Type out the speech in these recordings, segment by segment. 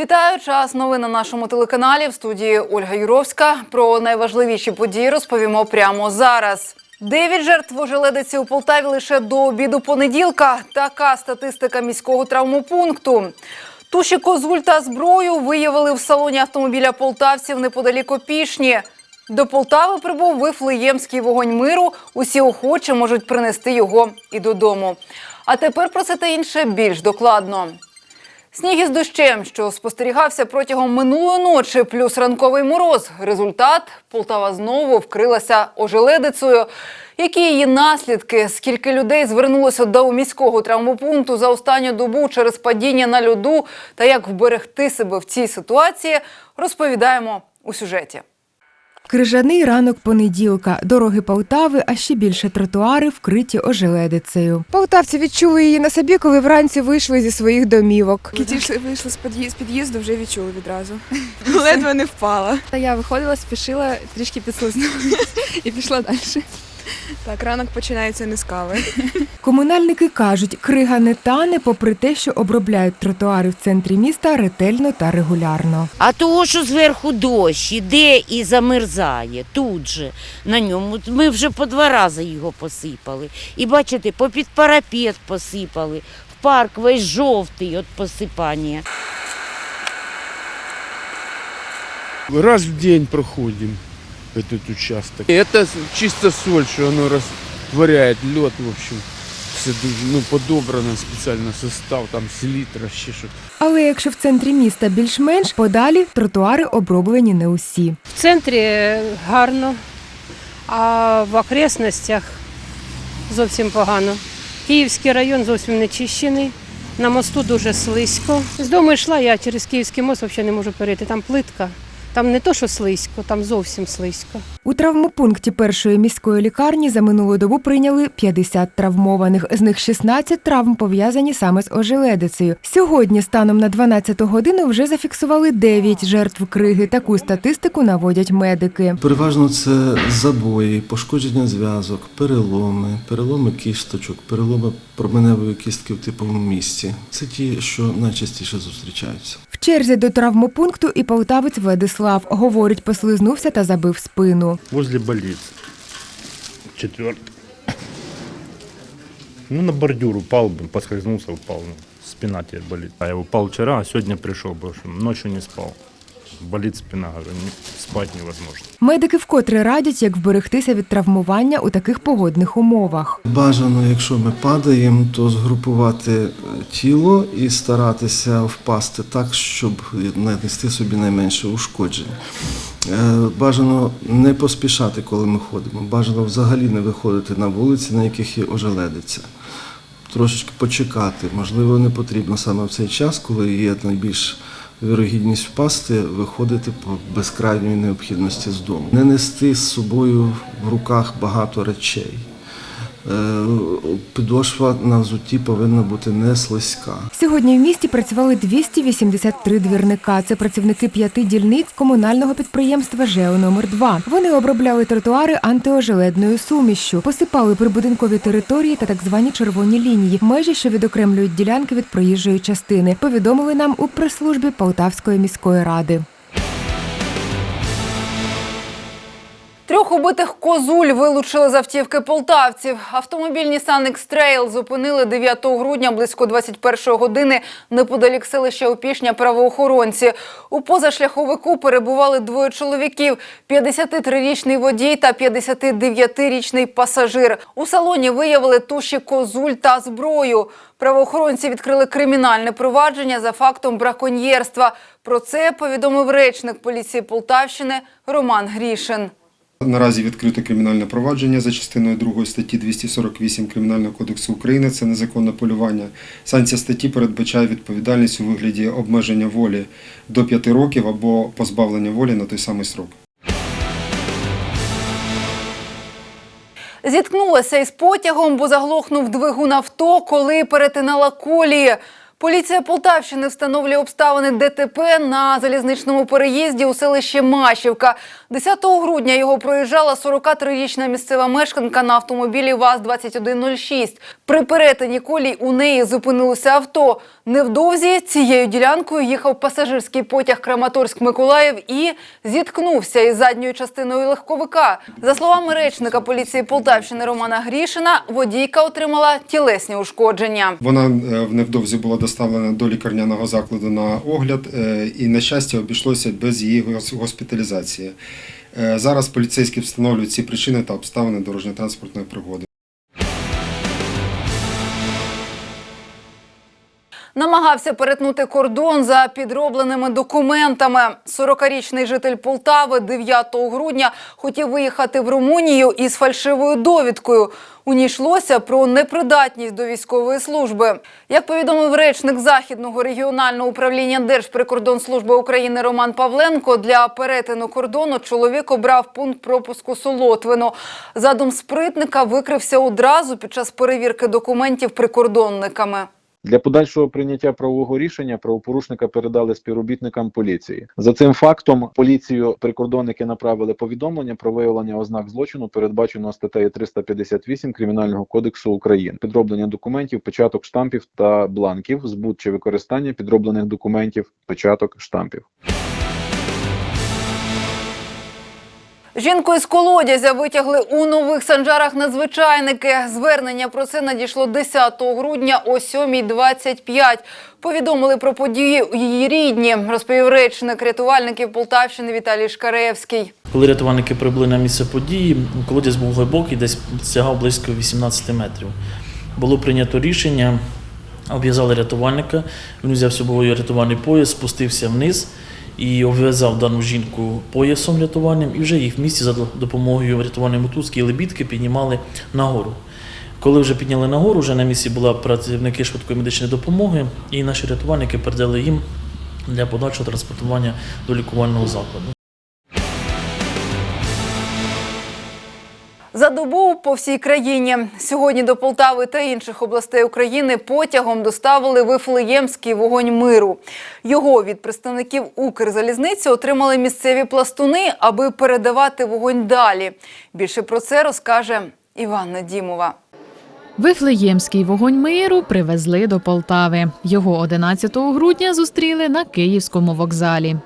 Вітаю час новин на нашому телеканалі в студії Ольга Юровська. Про найважливіші події розповімо прямо зараз. Дев'ять жертв ожеледиці у Полтаві лише до обіду понеділка. Така статистика міського травмопункту. Туші козуль та зброю виявили в салоні автомобіля полтавців неподалік Опішні. До Полтави прибув вифлеємський вогонь миру. Усі охочі можуть принести його і додому. А тепер про це та інше більш докладно. Сніг із дощем, що спостерігався протягом минулої ночі, плюс ранковий мороз. Результат Полтава знову вкрилася ожеледицею. Які її наслідки? Скільки людей звернулося до міського травмопункту за останню добу через падіння на льоду та як вберегти себе в цій ситуації, розповідаємо у сюжеті. Крижаний ранок понеділка. Дороги Полтави, а ще більше тротуари вкриті ожеледицею. Полтавці відчули її на собі, коли вранці вийшли зі своїх домівок. Тільки вийшли з з під'їзду, вже відчули відразу. Ледве не впала. Та я виходила, спішила, трішки підслизнулася і пішла далі. Так, ранок починається не з кави. Комунальники кажуть, крига не тане, попри те, що обробляють тротуари в центрі міста ретельно та регулярно. А того, що зверху дощ іде і замерзає тут же на ньому. Ми вже по два рази його посипали. І бачите, попід парапет посипали, в парк весь жовтий від посипання. Раз в день проходим этот участок. Это чисто соль, что оно растворяет лед, в общем. Все дуже, ну, подобрано специально состав, там селітра, ще що. Але якщо в центрі міста більш-менш, подалі тротуари оброблені не усі. В центрі гарно, а в окресностях зовсім погано. Київський район зовсім не чищений. На мосту дуже слизько. З дому йшла, я через Київський мост взагалі не можу перейти. Там плитка. Там не то, що слизько, там зовсім слизько. У травмопункті першої міської лікарні за минулу добу прийняли 50 травмованих. З них 16 травм пов'язані саме з ожеледицею. Сьогодні, станом на 12 годину, вже зафіксували 9 жертв криги. Таку статистику наводять медики. Переважно це забої, пошкодження зв'язок, переломи, переломи кісточок, переломи променевої кістки в типовому місці. Це ті, що найчастіше зустрічаються. В черзі до травмопункту і полтавець Владислав говорить, послизнувся та забив спину. возле больницы. Четвертый. Ну, на бордюр упал, блин, поскользнулся, упал. Ну, спина теперь болит. А я упал вчера, а сегодня пришел, потому что ночью не спал. Болит спина, не- спать невозможно. Медики вкотре радять, як вберегтися від травмування у таких погодних умовах. Бажано, якщо ми падаємо, то згрупувати е, тіло і старатися впасти так, щоб нанести собі найменше ушкоджень. Е, Бажано не поспішати, коли ми ходимо. Бажано взагалі не виходити на вулиці, на яких є ожеледиця. Трошечки почекати. Можливо, не потрібно саме в цей час, коли є найбільш вірогідність впасти, виходити по безкрайній необхідності з дому. Не нести з собою в руках багато речей. Е, Підошва на взутті повинна бути не слизька. Сьогодні в місті працювали 283 двірника. Це працівники п'яти дільниць комунального підприємства ЖЕО номер 2 Вони обробляли тротуари антиожеледною сумішшю, посипали прибудинкові території та так звані червоні лінії, межі, що відокремлюють ділянки від проїжджої частини. Повідомили нам у прес-службі Полтавської міської ради. Трьох убитих козуль вилучили з автівки полтавців. Автомобіль Nissan X-Trail зупинили 9 грудня близько 21 години неподалік селища Опішня правоохоронці. У позашляховику перебували двоє чоловіків – 53-річний водій та 59-річний пасажир. У салоні виявили туші козуль та зброю. Правоохоронці відкрили кримінальне провадження за фактом браконьєрства. Про це повідомив речник поліції Полтавщини Роман Грішин. Наразі відкрито кримінальне провадження за частиною 2 статті 248 Кримінального кодексу України. Це незаконне полювання. Санкція статті передбачає відповідальність у вигляді обмеження волі до 5 років або позбавлення волі на той самий срок. Зіткнулася із потягом, бо заглохнув двигун авто, коли перетинала колії. Поліція Полтавщини встановлює обставини ДТП на залізничному переїзді у селищі Машівка. 10 грудня його проїжджала 43-річна місцева мешканка на автомобілі ВАЗ-2106. При перетині колій у неї зупинилося авто. Невдовзі цією ділянкою їхав пасажирський потяг Краматорськ-Миколаїв і зіткнувся із задньою частиною легковика. За словами речника поліції Полтавщини Романа Грішина, водійка отримала тілесні ушкодження. Вона е, невдовзі була доставлена до лікарняного закладу на огляд, е, і, на щастя, обійшлося без її госпіталізації. Е, Зараз поліцейські встановлюють ці причини та обставини дорожньо-транспортної пригоди. Намагався перетнути кордон за підробленими документами. 40-річний житель Полтави 9 грудня хотів виїхати в Румунію із фальшивою довідкою. У ній йшлося про непридатність до військової служби. Як повідомив речник Західного регіонального управління Держприкордонслужби України Роман Павленко, для перетину кордону чоловік обрав пункт пропуску Солотвино. Задум спритника викрився одразу під час перевірки документів прикордонниками. Для подальшого прийняття правового рішення правопорушника передали співробітникам поліції. За цим фактом поліцію прикордонники направили повідомлення про виявлення ознак злочину, передбаченого статтею 358 Кримінального кодексу України, підроблення документів, печаток штампів та бланків, збут чи використання підроблених документів, печаток штампів. Жінку із колодязя витягли у нових санжарах надзвичайники. Звернення про це надійшло 10 грудня о 7.25. Повідомили про події її рідні, розповів речник рятувальників Полтавщини Віталій Шкаревський. Коли рятувальники прибули на місце події, колодязь був глибокий, десь сягав близько 18 метрів. Було прийнято рішення, обв'язали рятувальника, він взяв собою рятувальний пояс, спустився вниз і обв'язав дану жінку поясом рятуванням, і вже їх в місті за допомогою рятувальної мотузки і лебідки піднімали нагору. Коли вже підняли нагору, вже на місці були працівники швидкої медичної допомоги, і наші рятувальники передали їм для подальшого транспортування до лікувального закладу. За добу по всій країні. Сьогодні до Полтави та інших областей України потягом доставили Вифлеємський вогонь миру. Його від представників Укрзалізниці отримали місцеві пластуни, аби передавати вогонь далі. Більше про це розкаже Іванна Дімова. Вифлеємський вогонь миру привезли до Полтави. Його 11 грудня зустріли на Київському вокзалі.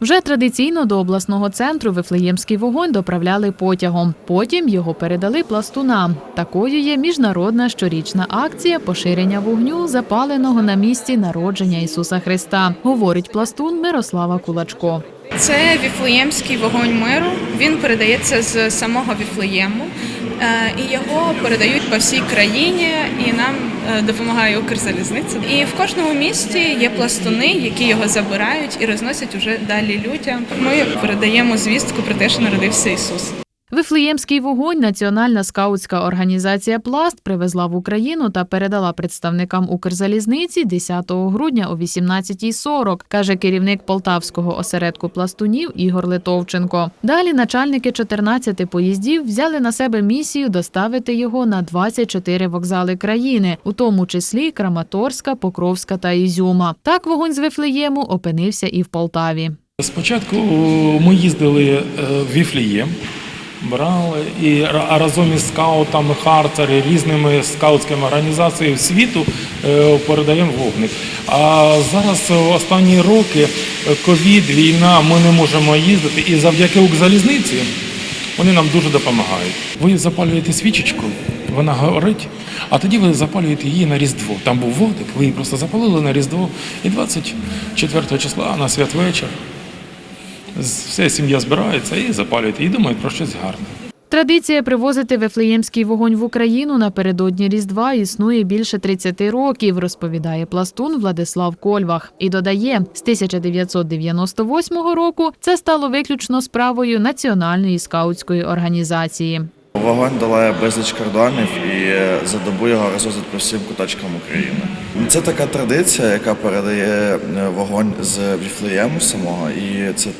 Вже традиційно до обласного центру Вифлеємський вогонь доправляли потягом. Потім його передали пластунам. Такою є міжнародна щорічна акція поширення вогню, запаленого на місці народження Ісуса Христа, говорить пластун Мирослава Кулачко. Це віфлеємський вогонь миру. Він передається з самого Віфлеєму. Е, І його передають по всій країні, і нам е, допомагає Укрзалізниця. І в кожному місті є пластуни, які його забирають і розносять уже далі людям. Ми передаємо звістку про те, що народився Ісус. Вифлеємський вогонь Національна скаутська організація Пласт привезла в Україну та передала представникам Укрзалізниці 10 грудня о 18.40, каже керівник Полтавського осередку пластунів Ігор Литовченко. Далі начальники 14 поїздів взяли на себе місію доставити його на 24 вокзали країни, у тому числі Краматорська, Покровська та Ізюма. Так вогонь з Вифлеєму опинився і в Полтаві. Спочатку ми їздили е, в Віфлієм, брали і разом із скаутами, харцери, різними скаутськими організаціями світу е, передаємо вогник. А зараз е, останні роки е, ковід, війна, ми не можемо їздити, і завдяки Укрзалізниці вони нам дуже допомагають. Ви запалюєте свічечку, вона горить, а тоді ви запалюєте її на Різдво. Там був вогник, ви її просто запалили на Різдво, і 24 числа на святвечір вся сім'я збирається і запалюють, і думають про щось гарне. Традиція привозити Вифлеємський вогонь в Україну напередодні Різдва існує більше 30 років, розповідає пластун Владислав Кольвах. І додає, з 1998 року це стало виключно справою Національної скаутської організації. Вогонь долає безліч кордонів і за добу його розвозять по всім куточкам України. Це така традиція, яка передає е, вогонь з Віфлеєму самого, і це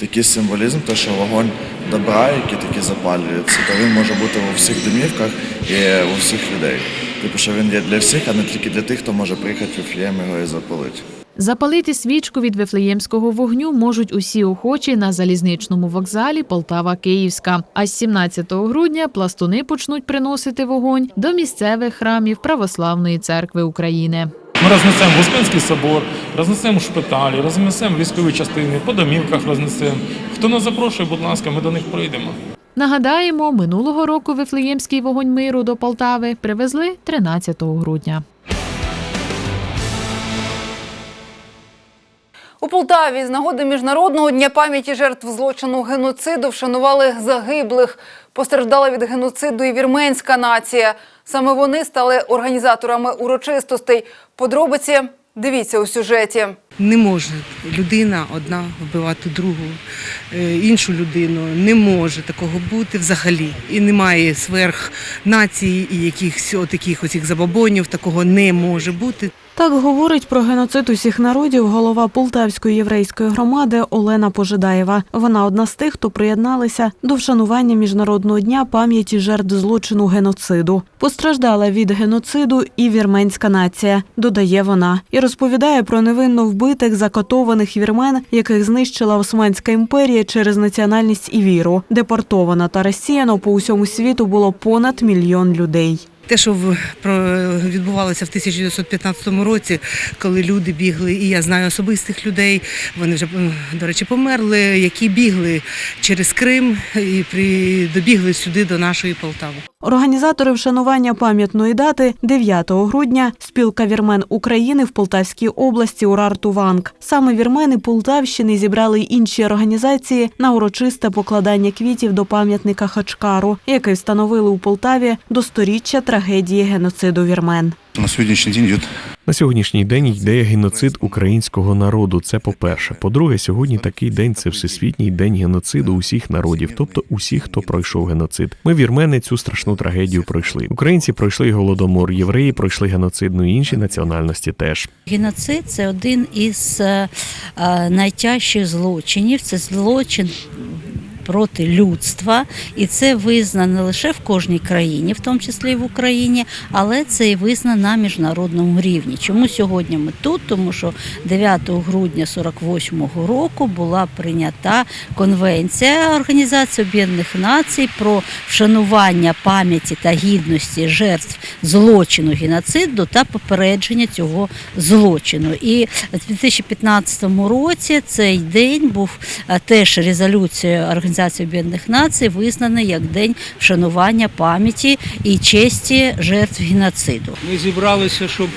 такий символізм, те, що вогонь добра, який таки запалюється, то він може бути у всіх домівках і у всіх людей. Типу, що він є для всіх, а не тільки для тих, хто може приїхати в Віфлеєм його і запалити. Запалити свічку від вифлеємського вогню можуть усі охочі на залізничному вокзалі Полтава-Київська. А з 17 грудня пластуни почнуть приносити вогонь до місцевих храмів Православної церкви України. Ми рознесемо в Успенський собор, рознесемо в шпиталі, рознесемо військові частини, по домівках рознесемо. Хто нас запрошує, будь ласка, ми до них прийдемо. Нагадаємо, минулого року вифлеємський вогонь миру до Полтави привезли 13 грудня. У Полтаві з нагоди міжнародного дня пам'яті жертв злочину геноциду вшанували загиблих. Постраждала від геноциду і вірменська нація. Саме вони стали організаторами урочистостей. Подробиці дивіться у сюжеті. Не може людина одна вбивати другу, е, іншу людину. Не може такого бути взагалі. І немає сверх нації і якихось отаких оцих забобонів. Такого не може бути. Так говорить про геноцид усіх народів голова Полтавської єврейської громади Олена Пожидаєва. Вона одна з тих, хто приєдналися до вшанування міжнародного дня пам'яті жертв злочину геноциду. Постраждала від геноциду і вірменська нація, додає вона, і розповідає про невинно вбитих закатованих вірмен, яких знищила Османська імперія через національність і віру. Депортовано та розсіяно по усьому світу було понад мільйон людей. Те, що відбувалося в 1915 році, коли люди бігли, і я знаю особистих людей, вони вже до речі померли, які бігли через Крим і добігли сюди до нашої Полтави. Організатори вшанування пам'ятної дати 9 грудня спілка вірмен України в Полтавській області Урартуванг. Саме вірмени Полтавщини зібрали інші організації на урочисте покладання квітів до пам'ятника Хачкару, який встановили у Полтаві до сторіччя трагедії геноциду вірмен. На сьогоднішній день йде На сьогоднішній день йде геноцид українського народу. Це по-перше. По-друге, сьогодні такий день це всесвітній день геноциду усіх народів, тобто усіх, хто пройшов геноцид. Ми вірмени цю страшну трагедію пройшли. Українці пройшли голодомор, євреї пройшли геноцид, ну і інші національності теж. Геноцид це один із е, е, найтяжчих злочинів. Це злочин. Проти людства, і це визнано не лише в кожній країні, в тому числі і в Україні, але це і визнано на міжнародному рівні. Чому сьогодні ми тут? Тому що 9 грудня 48-го року була прийнята конвенція Організації Об'єднаних Націй про вшанування пам'яті та гідності жертв злочину геноциду та попередження цього злочину. І в 2015 році цей день був теж резолюцією Організації Об'єднаних Націй визнаний як день вшанування пам'яті і честі жертв геноциду. Ми зібралися, щоб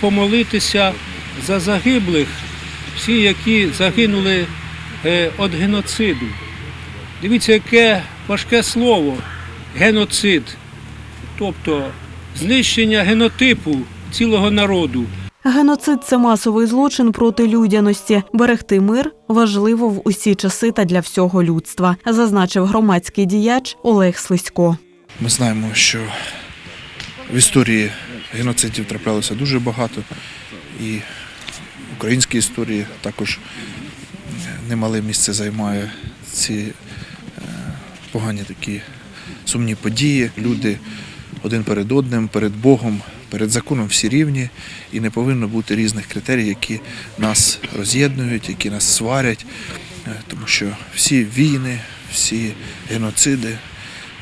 помолитися за загиблих, всі, які загинули е, від геноциду. Дивіться, яке важке слово геноцид, тобто знищення генотипу цілого народу. Геноцид це масовий злочин проти людяності. Берегти мир важливо в усі часи та для всього людства, зазначив громадський діяч Олег Слизько. Ми знаємо, що в історії геноцидів траплялося дуже багато, і в українській історії також немале місце займає ці е, погані такі сумні події. Люди один перед одним, перед Богом, перед законом всі рівні, і не повинно бути різних критерій, які нас роз'єднують, які нас сварять, е, тому що всі війни, всі геноциди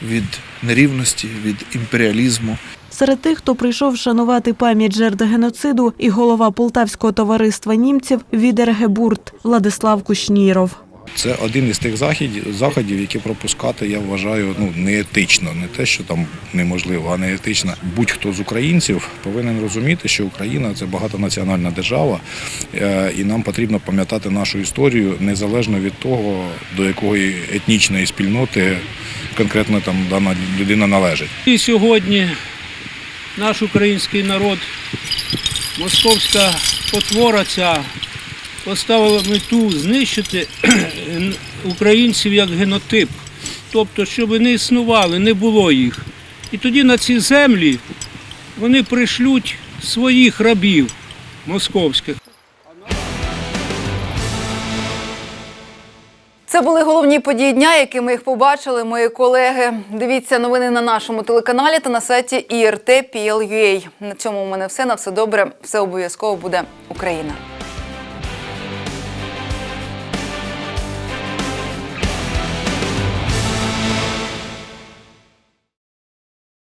від нерівності, від імперіалізму. Серед тих, хто прийшов вшанувати пам'ять жертв геноциду, і голова Полтавського товариства німців Відергебурт Владислав Кушніров. Це один із тих заходів, які пропускати, я вважаю, ну неетично. Не те, що там неможливо, а не етично. Будь-хто з українців повинен розуміти, що Україна це багатонаціональна держава, е, і нам потрібно пам'ятати нашу історію незалежно від того, до якої етнічної спільноти конкретно там дана людина належить. І сьогодні наш український народ, московська потвора ця поставила мету знищити українців як генотип. Тобто, щоб не існували, не було їх. І тоді на ці землі вони пришлють своїх рабів московських. Це були головні події дня, які ми їх побачили, мої колеги. Дивіться новини на нашому телеканалі та на сайті IRT.PL.UA. На цьому у мене все. На все добре. Все обов'язково буде Україна.